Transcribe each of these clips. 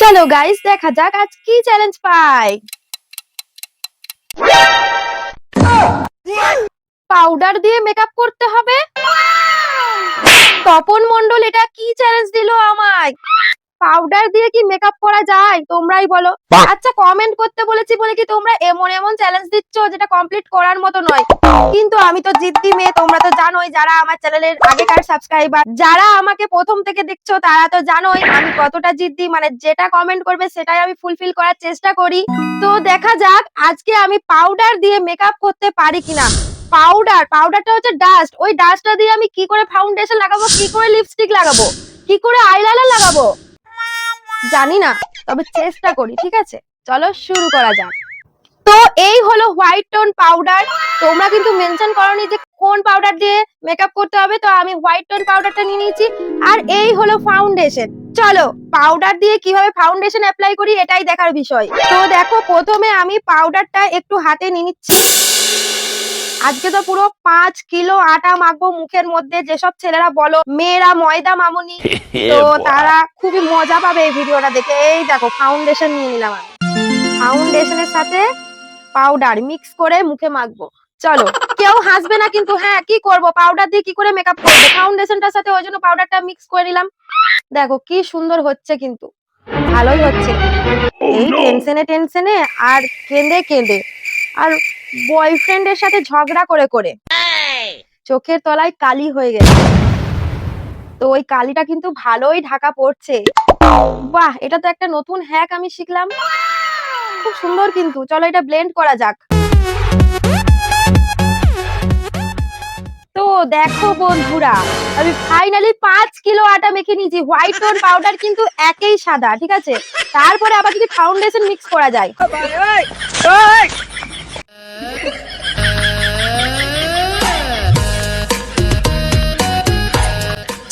চলো গাইস দেখা যাক আজ কি চ্যালেঞ্জ পাই। পাউডার দিয়ে মেকআপ করতে হবে। তপন মন্ডল এটা কি চ্যালেঞ্জ দিল আমায়? পাউডার দিয়ে কি মেকআপ করা যায়? তোমরাই বলো। আচ্ছা কমেন্ট করতে বলেছি বলে কি তোমরা এমন এমন চ্যালেঞ্জ দিচ্ছ যেটা কমপ্লিট করার মতো নয়? কিন্তু আমি তো জিদ্দি মেয়ে তোমরা তো জানোই যারা আমার চ্যানেলের আগেকার সাবস্ক্রাইবার যারা আমাকে প্রথম থেকে দেখছ তারা তো জানোই আমি কতটা জিদ্দি। মানে যেটা কমেন্ট করবে সেটাই আমি ফুলফিল করার চেষ্টা করি। তো দেখা যাক আজকে আমি পাউডার দিয়ে মেকআপ করতে পারি কিনা। পাউডার পাউডারটা হচ্ছে ডাস্ট ওই ডাস্টটা দিয়ে আমি কি করে ফাউন্ডেশন লাগাবো কি করে লিপস্টিক লাগাবো কি করে আইলাইনার লাগাবো? জানি না, তবে চেষ্টা করি, ঠিক আছে? চলো শুরু করা যাক। তো এই হলো হোয়াইট টোন পাউডার তোমরা কিন্তু মেনশন করনি যে কোন পাউডার দিয়ে মেকআপ করতে হবে, তো আমি হোয়াইট টোন পাউডারটা নিয়ে নিয়েছি। আর এই হলো ফাউন্ডেশন চলো পাউডার দিয়ে কীভাবে ফাউন্ডেশন অ্যাপ্লাই করি, এটাই দেখার বিষয়। তো দেখো, প্রথমে আমি পাউডারটা একটু হাতে নিয়ে নিচ্ছি। আজকে তো পুরো পাঁচ কিলো আটা মাখবো মুখের মধ্যে যেসব ছেলেরা বলো মেয়েরা ময়দা মামুনি। তো তারা খুবই মজা পাবে এই ভিডিওটা দেখে। এই দেখো ফাউন্ডেশন নিয়ে নিলাম আমি। ফাউন্ডেশনের সাথে পাউডার মিক্স করে মুখে মাখবো। চলো কেউ হাসবে না কিন্তু হ্যাঁ কি করব? পাউডার দিয়ে কি করে মেকআপ করব? ফাউন্ডেশনটার সাথে ওই জন্য পাউডারটা মিক্স করে নিলাম। দেখো কি সুন্দর হচ্ছে কিন্তু। ভালোই হচ্ছে। এই টেনশনে টেনশনে আর কেঁদে কেঁদে। আর বয়ফ্রেন্ডের সাথে ঝগড়া করে করে। চোখের তলায় কালি হয়ে গেছে। তো ওই কালিটা কিন্তু ভালোই ঢাকা পড়ছে। বাহ, এটা তো একটা নতুন হ্যাক আমি শিখলাম। খুব সুন্দর কিন্তু। চলো এটা ব্লেন্ড করা যাক। তো দেখো বন্ধুরা, আমি ফাইনালি পাঁচ কিলো আটা মেখে নিয়েছি। হোয়াইট টোন পাউডার কিন্তু একই সাদা, ঠিক আছে? তারপরে আবার যদি ফাউন্ডেশন মিক্স করা যায়।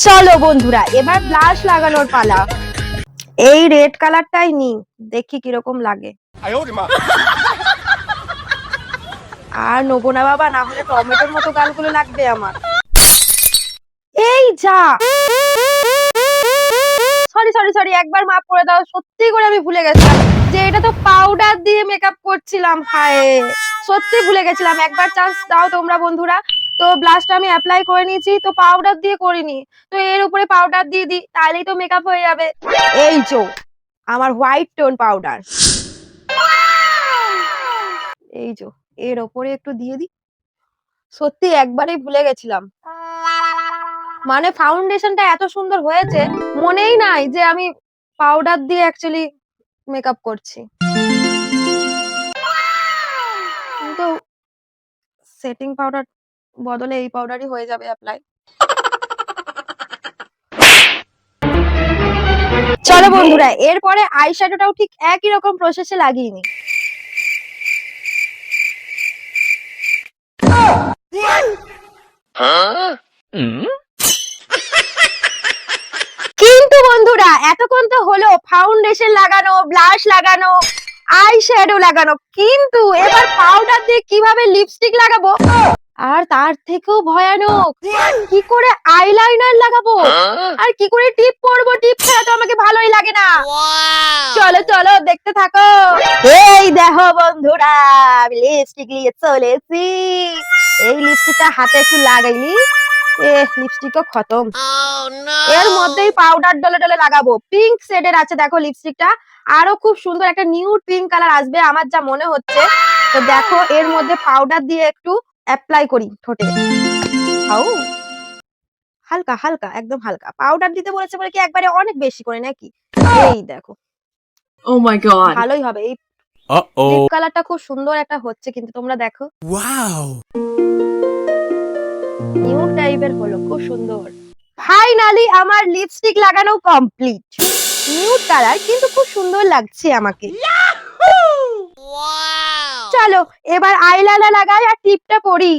চলো বন্ধুরা এবার ব্লাশ লাগানোর পালা। এই রেড কালারটাই নি দেখি কীরকম লাগে। আর নবো না বাবা না হলে টমেটোর মতো গালগুলো লাগবে আমার। এই যা। সরি সরি সরি একবার মাপ করে দাও সত্যি করে আমি ভুলে গেছিলাম। যে এটা তো পাউডার দিয়ে মেকআপ করছিলাম হায়। সত্যি ভুলে গেছিলাম। একবার চান্স দাও তোমরা বন্ধুরা। তো ব্লাশটা আমি অ্যাপ্লাই করে নিয়েছি। তো পাউডার দিয়ে করিনি। তো এর উপরে পাউডার দিয়ে দিই তাহলেই তো মেকআপ হয়ে যাবে। এই চো আমার হোয়াইট টোন পাউডার এই যো, এর ওপরে একটু দিয়ে দিই সত্যি একবারই ভুলে গেছিলাম। মানে ফাউন্ডেশনটা এত সুন্দর হয়েছে, মনেই নাই যে আমি পাউডার দিয়ে অ্যাকচুয়ালি মেকআপ করছি। সেটিং পাউডার বদলে এই পাউডারই হয়ে যাবে অ্যাপ্লাই চলো বন্ধুরা, এরপরে আই শ্যাডোটাও ঠিক একই রকম প্রসেসে লাগিয়ে কিন্তু বন্ধুরা, এতক্ষণ তো হলো ফাউন্ডেশন লাগানো ব্লাশ লাগানো। আই শ্যাডো লাগানো। কিন্তু এবার পাউডার দিয়ে কীভাবে লিপস্টিক লাগাবো? আর তার থেকেও ভয়ানক। কি করে আইলাইনার লাগাবো? আর কি করে টিপ পরবো টিপ ছাড়া তো আমাকে ভালোই লাগে না। চলো চলো দেখতে থাকো। এই দেখো বন্ধুরা লিপস্টিক নিয়ে চলেছি। এই লিপস্টিকটা হাতে একটু লাগাইনি। এ লিপস্টিকও খতম। এর মধ্যেই পাউডার ডলে ডলে লাগাবো। পিঙ্ক শেডের আছে দেখো লিপস্টিকটা আরও খুব সুন্দর একটা নিউড পিঙ্ক কালার আসবে আমার যা মনে হচ্ছে। তো দেখো এর মধ্যে পাউডার দিয়ে একটু অ্যাপ্লাই করি ঠোঁটে। হাউ হালকা হালকা একদম হালকা। পাউডার দিতে বলেছে বলে কি একবারে অনেক বেশি করে নাকি? এই দেখো। Oh my god. ভালোই হবে। এই oh. কালারটা খুব সুন্দর একটা হচ্ছে কিন্তু তোমরা দেখো। Wow. টাইপের হলো খুব সুন্দর। ফাইনালি আমার লিপস্টিক লাগানো কমপ্লিট নিউ কালার কিন্তু খুব সুন্দর লাগছে আমাকে। চলো এবার আইলাইনার লাগাই আর টিপটা পরি।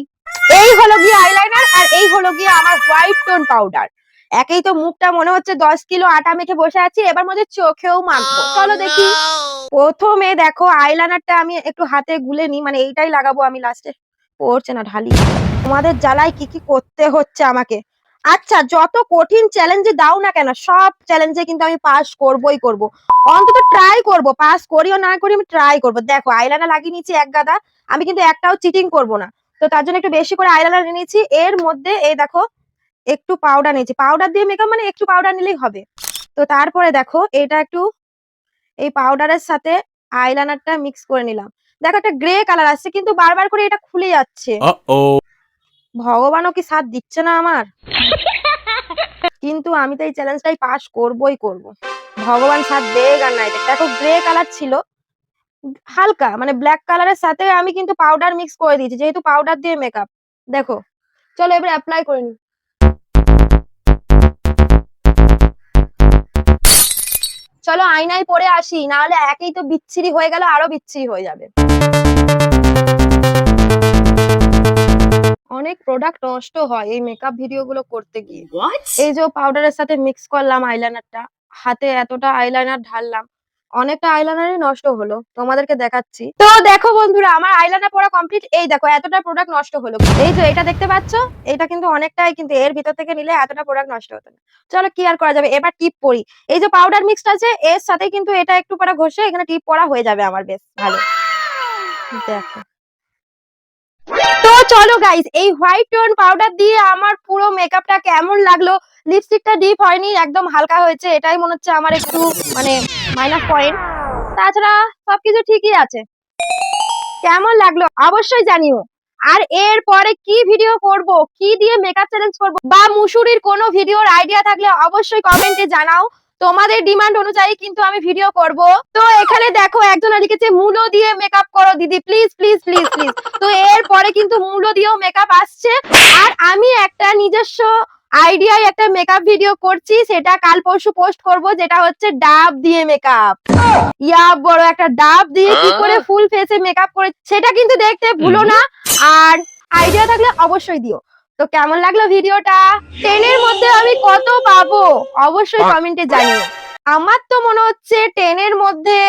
এই হলো গিয়ে আইলাইনার আর এই হলো গিয়ে আমার হোয়াইট টোন পাউডার একেই তো মুখটা মনে হচ্ছে দশ কিলো আটা মেখে বসে আছি এবার মধ্যে চোখেও মাখবো। চলো দেখি। প্রথমে দেখো আইলাইনারটা আমি একটু হাতে গুলে নি মানে এইটাই লাগাবো আমি লাস্টে পড়ছে না ঢালি। তোমাদের জ্বালায় কি কি করতে হচ্ছে আমাকে? আচ্ছা যত কঠিন চ্যালেঞ্জে দাও না কেন, সব চ্যালেঞ্জে কিন্তু আমি পাস করবই করব। অন্তত ট্রাই করব পাস করিও না করি আমি ট্রাই করব। দেখো আইলানা লাগিয়ে নিয়েছি এক গাদা, আমি কিন্তু একটাও চিটিং করব না। তো তার জন্য একটু বেশি করে আইলাইনার নিয়েছি। এর মধ্যে এই দেখো, একটু পাউডার নিয়েছি। পাউডার দিয়ে মেকআপ মানে একটু পাউডার নিলেই হবে। তো তারপরে দেখো, এটা একটু এই পাউডারের সাথে আইলাইনারটা মিক্স করে নিলাম। দেখো একটা গ্রে কালার আসছে কিন্তু বারবার করে এটা খুলে যাচ্ছে. ভগবানও কি সাথ দিচ্ছে না আমার? কিন্তু আমি তো এই চ্যালেঞ্জটাই পাস করবই করব। ভগবান সাথ দেখ আর নাই দেখ। দেখো গ্রে কালার ছিল হালকা মানে ব্ল্যাক কালারের সাথে আমি কিন্তু পাউডার মিক্স করে দিয়েছি যেহেতু পাউডার দিয়ে মেকআপ দেখো চলো এবার অ্যাপ্লাই করে নি চলো আয়নায় পরে আসি না হলে একেই তো বিচ্ছিরি হয়ে গেল আরও বিচ্ছিরি হয়ে যাবে। অনেক প্রোডাক্ট নষ্ট হয় এই মেকআপ ভিডিও গুলো করতে গিয়ে। এই যে পাউডারের সাথে মিক্স করলাম আইলাইনারটা হাতে এতটা আইলাইনার ঢাললাম অনেকটা আইলাইনারই নষ্ট হলো তোমাদেরকে দেখাচ্ছি। তো দেখো বন্ধুরা আমার আইলাইনার পড়া কমপ্লিট এই দেখো এতটা প্রোডাক্ট নষ্ট হলো। এই যে এটা দেখতে পাচ্ছ এটা কিন্তু অনেকটাই কিন্তু এর ভিতর থেকে নিলে এতটা প্রোডাক্ট নষ্ট হতো না। চলো কি আর করা যাবে? এবার টিপ পরি। এই যে পাউডার মিক্সড আছে এর সাথে কিন্তু এটা একটু পরে ঘষে এখানে টিপ পরা হয়ে যাবে আমার বেশ ভালো। দেখো। তো চলো গাইস এই হোয়াইট টোন পাউডার দিয়ে আমার পুরো মেকআপটা কেমন লাগল? লিপস্টিকটা ডিপ হয়নি, একদম হালকা হয়েছে, এটাই মনে হচ্ছে আমার একটু মানে মাইনাস পয়েন্ট তাছাড়া সবকিছু ঠিকই আছে। কেমন লাগল অবশ্যই জানিও। আর এর পরে কি ভিডিও করব, কি দিয়ে মেকআপ চ্যালেঞ্জ করব, বা মুসুরির কোনো ভিডিওর আইডিয়া থাকলে অবশ্যই কমেন্টে জানাও। তোমাদের ডিমান্ড অনুযায়ী কিন্তু আমি ভিডিও করব। তো এখানে দেখো একজন লিখেছে মূলো দিয়ে মেকআপ করো দিদি। প্লিজ প্লিজ প্লিজ প্লিজ তো এরপরে কিন্তু মূল্য দিয়েও মেকআপ আসছে। আর আমি একটা নিজস্ব আইডিয়ায় একটা মেকআপ ভিডিও করছি সেটা কাল পরশু পোস্ট করব যেটা হচ্ছে ডাব দিয়ে মেকআপ ইয়া বড় একটা ডাব দিয়ে কি করে ফুল ফেসে মেকআপ করে সেটা কিন্তু দেখতে ভুলো না। আর আইডিয়া থাকলে অবশ্যই দিও। তো কেমন লাগল ভিডিওটা? টেনের মধ্যে আমি কত পাবো? অবশ্যই কমেন্টে জানিও। আমার তো মনে হচ্ছে টেনের মধ্যে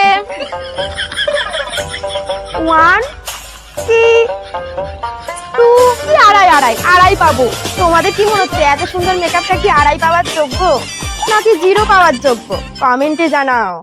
ওয়ান কি টু কি আড়াই আড়াই আড়াই পাবো? তোমাদের কি মনে হচ্ছে? এত সুন্দর মেকআপটা কি আড়াই পাওয়ার যোগ্য? নাকি জিরো পাওয়ার যোগ্য? কমেন্টে জানাও।